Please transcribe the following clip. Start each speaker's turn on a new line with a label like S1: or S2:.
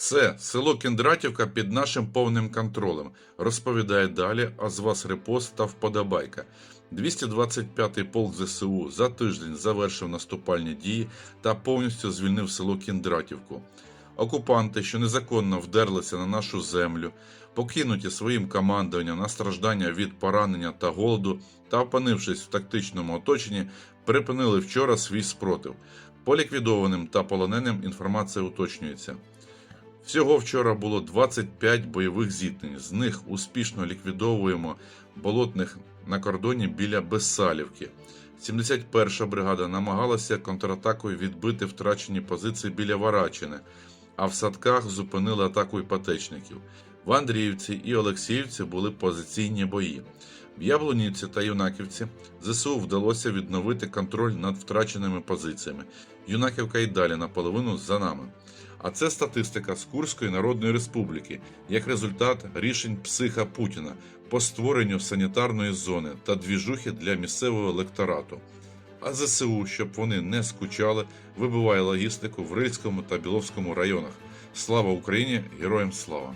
S1: Це село Кіндратівка під нашим повним контролем. Розповідає далі, а з вас репост та вподобайка. 225-й полк ЗСУ за тиждень завершив наступальні дії та повністю звільнив село Кіндратівку. Окупанти, що незаконно вдерлися на нашу землю, покинуті своїм командуванням на страждання від поранення та голоду та опинившись в тактичному оточенні, припинили вчора свій спротив. По ліквідованим та полоненим інформація уточнюється. Всього вчора було 25 бойових зіткнень. З них успішно ліквідовуємо болотних на кордоні біля Бессалівки. 71-ша бригада намагалася контратакою відбити втрачені позиції біля Варачини, а в садках зупинили атаку іпотечників. В Андріївці і Олексіївці були позиційні бої. В Яблунівці та Юнаківці ЗСУ вдалося відновити контроль над втраченими позиціями. Юнаківка й далі наполовину за нами. А це статистика з Курської Народної Республіки як результат рішень психа Путіна по створенню санітарної зони та двіжухи для місцевого електорату. А ЗСУ, щоб вони не скучали, вибиває логістику в Рильському та Біловському районах. Слава Україні! Героям слава!